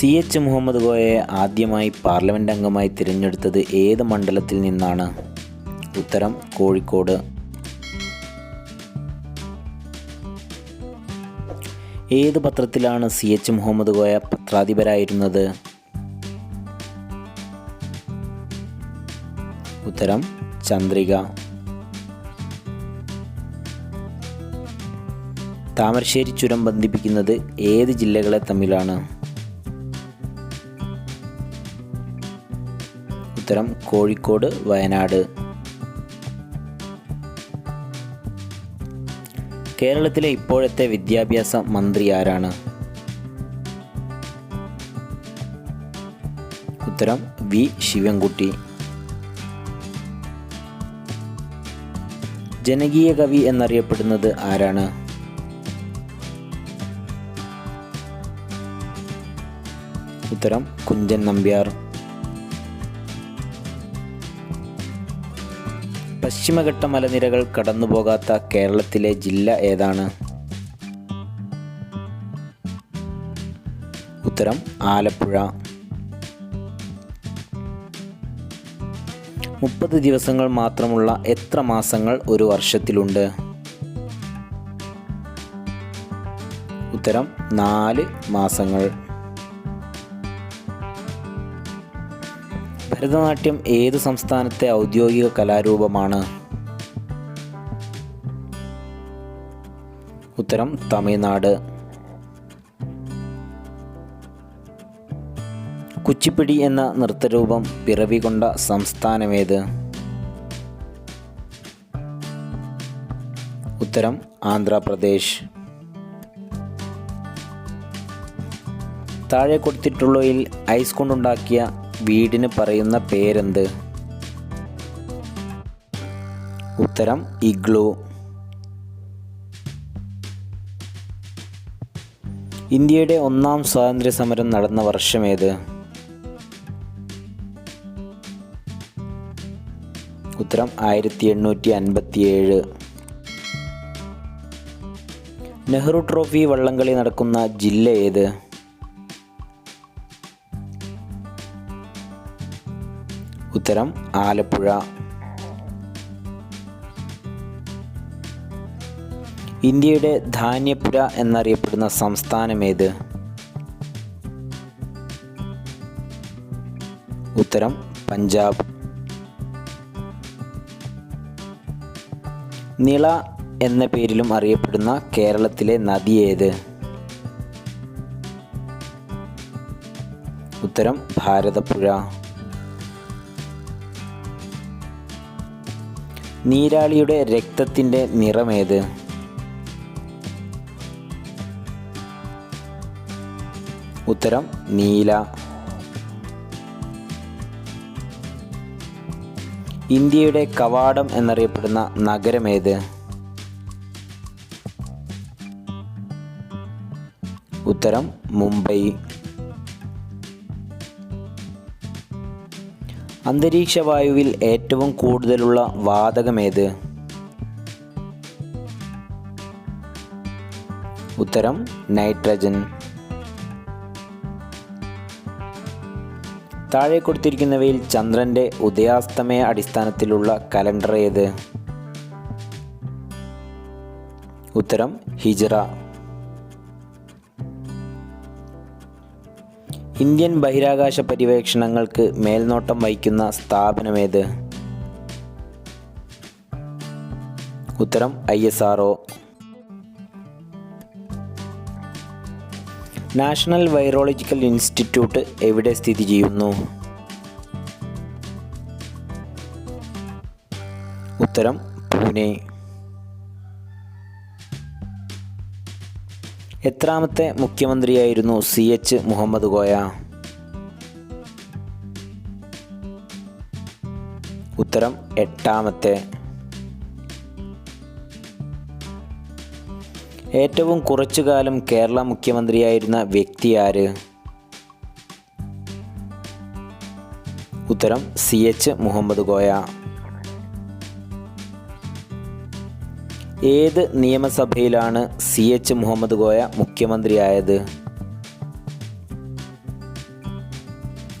C H Muhammad ഗോയെ ആദ്യമായി parliament അംഗമായി തിരഞ്ഞെടുത്തത് ഏത് മണ്ഡലത്തിൽ നിന്നാണ്? ഉത്തരം കോഴിക്കോട്. ഏത് പത്രത്തിലാണ് സി എച്ച് മുഹമ്മദ് കോയ പത്രാധിപരായിരുന്നത്? ഉത്തരം ചന്ദ്രിക. താമരശ്ശേരി ചുരം ബന്ധിപ്പിക്കുന്നത് ഏത് ജില്ലകളെ തമ്മിലാണ്? ഉത്തരം കോഴിക്കോട് വയനാട്. കേരളത്തിലെ ഇപ്പോഴത്തെ വിദ്യാഭ്യാസ മന്ത്രി ആരാണ്? ഉത്തരം വി. ശിവൻകുട്ടി. ജനകീയ കവി എന്നറിയപ്പെടുന്നത് ആരാണ്? ഉത്തരം കുഞ്ചൻ നമ്പ്യാർ. പശ്ചിമഘട്ട മലനിരകൾ കടന്നുപോകാത്ത കേരളത്തിലെ ജില്ല ഏതാണ്? ഉത്തരം ആലപ്പുഴ. മുപ്പത് ദിവസങ്ങൾ മാത്രമുള്ള എത്ര മാസങ്ങൾ ഒരു വർഷത്തിലുണ്ട്? ഉത്തരം നാല് മാസങ്ങൾ. ഭരതനാട്യം ഏത് സംസ്ഥാനത്തെ ഔദ്യോഗിക കലാരൂപമാണ്? ഉത്തരം തമിഴ്നാട്. കുച്ചിപ്പിടി എന്ന നൃത്തരൂപം പിറവി കൊണ്ട സംസ്ഥാനമേത്? ഉത്തരം ആന്ധ്രാപ്രദേശ്. താഴെ കൊടുത്തിട്ടുള്ളവയിൽ ഐസ് കൊണ്ടുണ്ടാക്കിയ വീടിന് പറയുന്ന പേരെന്ത്? ഉത്തരം ഇഗ്ലു. ഇന്ത്യയുടെ ഒന്നാം സ്വാതന്ത്ര്യ സമരം നടന്ന വർഷമേത് ഉത്തരം ആയിരത്തി എണ്ണൂറ്റി അൻപത്തിയേഴ് നെഹ്റു ട്രോഫി വള്ളംകളി നടക്കുന്ന ജില്ല ഏത്? ഉത്തരം ആലപ്പുഴ. ഇന്ത്യയുടെ ധാന്യപുര എന്നറിയപ്പെടുന്ന സംസ്ഥാനമേത് ഉത്തരം പഞ്ചാബ്. നിള എന്ന പേരിലും അറിയപ്പെടുന്ന കേരളത്തിലെ നദി ഏത്? ഉത്തരം ഭാരതപ്പുഴ. നീരാളിയുടെ രക്തത്തിന്റെ നിറമേത്? ഉത്തരം നീല. ഇന്ത്യയുടെ കവാടം എന്നറിയപ്പെടുന്ന നഗരമേത്? ഉത്തരം മുംബൈ. അന്തരീക്ഷ വായുവിൽ ഏറ്റവും കൂടുതലുള്ള വാതകമേത്? ഉത്തരം നൈട്രജൻ. താഴെ കൊടുത്തിരിക്കുന്നവയിൽ ചന്ദ്രന്റെ ഉദയാസ്തമയ അടിസ്ഥാനത്തിലുള്ള കലണ്ടർ ഏത് ഉത്തരം ഹിജറ. ഇന്ത്യൻ ബഹിരാകാശ പര്യവേക്ഷണങ്ങൾക്ക് മേൽനോട്ടം വഹിക്കുന്ന സ്ഥാപനമേത്? ഉത്തരം I S R national virological institute എവിടെ സ്ഥിതി ചെയ്യുന്നു? ഉത്തരം പൂനെ. എത്രാമത്തെ മുഖ്യമന്ത്രിയായിരുന്നു സി എച്ച് മുഹമ്മദ് കോയ ഉത്തരം എട്ടാമത്തെ. ഏറ്റവും കുറച്ചു കാലം കേരള മുഖ്യമന്ത്രിയായിരുന്ന വ്യക്തി ആര്? ഉത്തരം സി എച്ച് മുഹമ്മദ് കോയ ഏത് നിയമസഭയിലാണ് സി എച്ച് മുഹമ്മദ് കോയ മുഖ്യമന്ത്രിയായത്?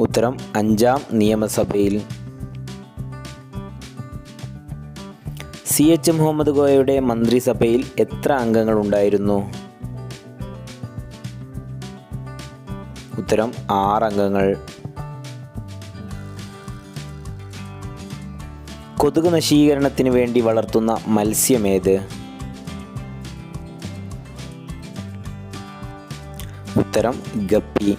ഉത്തരം അഞ്ചാം നിയമസഭയിൽ. സി എച്ച് മുഹമ്മദ് കോയയുടെ മന്ത്രിസഭയിൽ എത്ര അംഗങ്ങൾ ഉണ്ടായിരുന്നു ഉത്തരം ആറ് അംഗങ്ങൾ. കൊതുക് നശീകരണത്തിന് വേണ്ടി വളർത്തുന്ന മത്സ്യമേത് ഉത്തരം ഗപ്പി.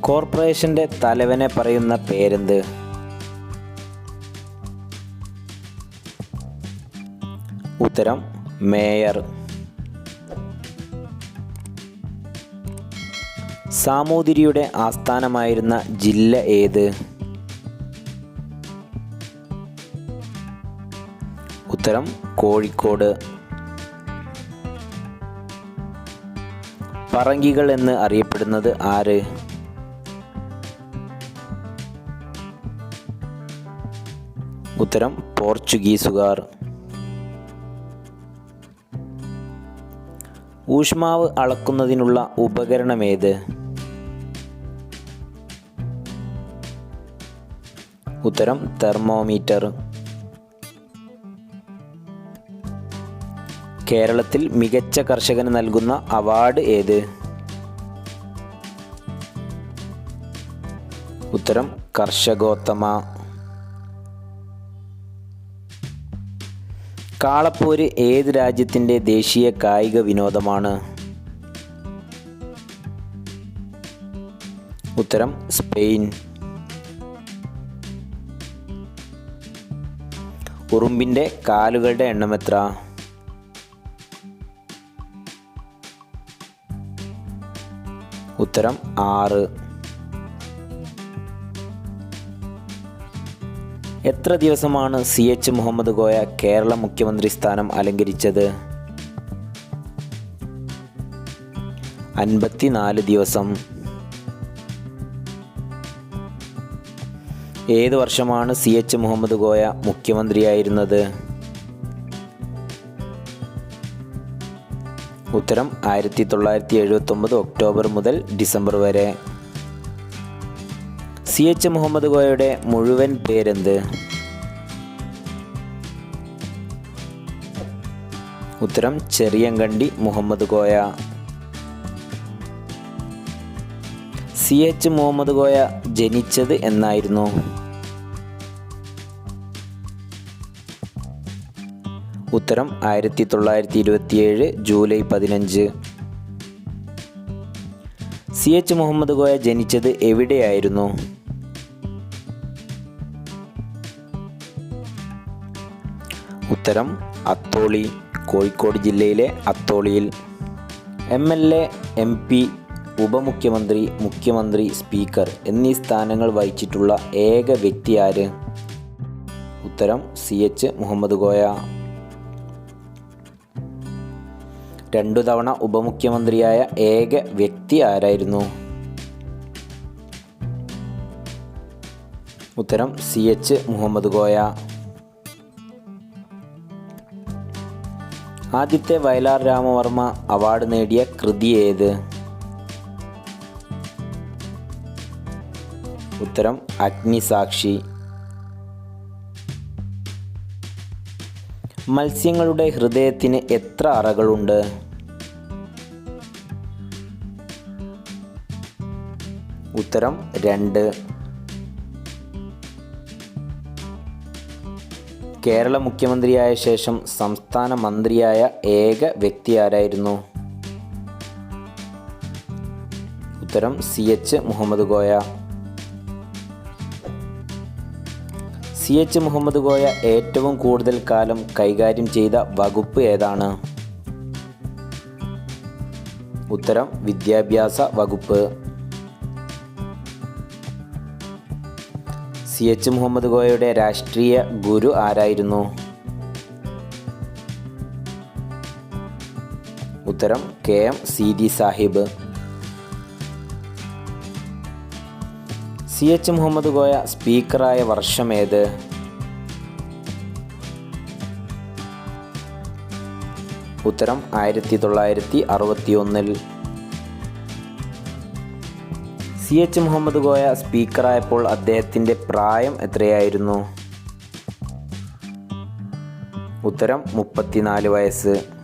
കോർപ്പറേഷന്റെ തലവനെ പറയുന്ന പേരെന്ത്? ഉത്തരം മേയർ. സാമൂതിരിയുടെ ആസ്ഥാനമായിരുന്ന ജില്ല ഏത്? ഉത്തരം കോഴിക്കോട്. പറങ്കികൾ എന്ന് അറിയപ്പെടുന്നത് ആര്? ഉത്തരം പോർച്ചുഗീസുകാർ. ഊഷ്മാവ് അളക്കുന്നതിനുള്ള ഉപകരണമേത് ഉത്തരം തെർമോമീറ്റർ. കേരളത്തിൽ മികച്ച കർഷകന് നൽകുന്ന അവാർഡ് ഏത്? ഉത്തരം കർഷകോത്തമ. കാളപ്പോര് ഏത് രാജ്യത്തിന്റെ ദേശീയ കായിക വിനോദമാണ്? ഉത്തരം സ്പെയിൻ. ഉറുമ്പിന്റെ കാലുകളുടെ എണ്ണം എത്ര? ഉത്തരം ആറ്. എത്ര ദിവസമാണ് സി എച്ച് മുഹമ്മദ് ഗോയ കേരള മുഖ്യമന്ത്രി സ്ഥാനം അലങ്കരിച്ചത്? അൻപത്തിനാല് ദിവസം. ഏത് വർഷമാണ് സി എച്ച് മുഹമ്മദ് കോയ മുഖ്യമന്ത്രിയായിരുന്നത്? ഉത്തരം ആയിരത്തി തൊള്ളായിരത്തി എഴുപത്തി ഒമ്പത് ഒക്ടോബർ മുതൽ ഡിസംബർ വരെ. സി എച്ച് മുഹമ്മദ് കോയയുടെ മുഴുവൻ പേരെന്ത്? ഉത്തരം ചെറിയങ്കണ്ടി മുഹമ്മദ് കോയ സി എച്ച് മുഹമ്മദ് കോയ ജനിച്ചത് എന്നായിരുന്നു. ഉത്തരം ആയിരത്തി തൊള്ളായിരത്തി ഇരുപത്തിയേഴ് ജൂലൈ പതിനഞ്ച്. സി എച്ച് മുഹമ്മദ് കോയ ജനിച്ചത് എവിടെയായിരുന്നു? ഉത്തരം അത്തോളി കോഴിക്കോട് ജില്ലയിലെ അത്തോളിയിൽ. M L A M P ഉപമുഖ്യമന്ത്രി മുഖ്യമന്ത്രി സ്പീക്കർ എന്നീ സ്ഥാനങ്ങൾ വഹിച്ചിട്ടുള്ള ഏക വ്യക്തി ആര്? ഉത്തരം സി എച്ച് മുഹമ്മദ് കോയ രണ്ടു തവണ ഉപമുഖ്യമന്ത്രിയായ ഏക വ്യക്തി ആരായിരുന്നു? ഉത്തരം സി എച്ച് മുഹമ്മദ് കോയ ആദ്യത്തെ വയലാർ രാമവർമ്മ അവാർഡ് നേടിയ കൃതി ഏത്? ഉത്തരം അഗ്നിസാക്ഷി. മത്സ്യങ്ങളുടെ ഹൃദയത്തിന് എത്ര അറകളുണ്ട്? ഉത്തരം രണ്ട്. കേരള മുഖ്യമന്ത്രിയായ ശേഷം സംസ്ഥാന മന്ത്രിയായ ഏക വ്യക്തി ആരായിരുന്നു? ഉത്തരം C H Muhammad Koya C H Muhammad Koya ഏറ്റവും കൂടുതൽ കാലം കൈകാര്യം ചെയ്ത വകുപ്പ് ഏതാണ്? ഉത്തരം വിദ്യാഭ്യാസ വകുപ്പ്. സി എച്ച് മുഹമ്മദ് കോയയുടെ രാഷ്ട്രീയ ഗുരു ആരായിരുന്നു? ഉത്തരം K M Seethi Sahib. C H Muhammad Koya സ്പീക്കറായ വർഷം ഏത്? ഉത്തരം ആയിരത്തി തൊള്ളായിരത്തി അറുപത്തി ഒന്നിൽ സി എച്ച് മുഹമ്മദ് ഗോയ സ്പീക്കറായപ്പോൾ അദ്ദേഹത്തിന്റെ പ്രായം എത്രയായിരുന്നു? ഉത്തരം മുപ്പത്തിനാല് വയസ്സ്.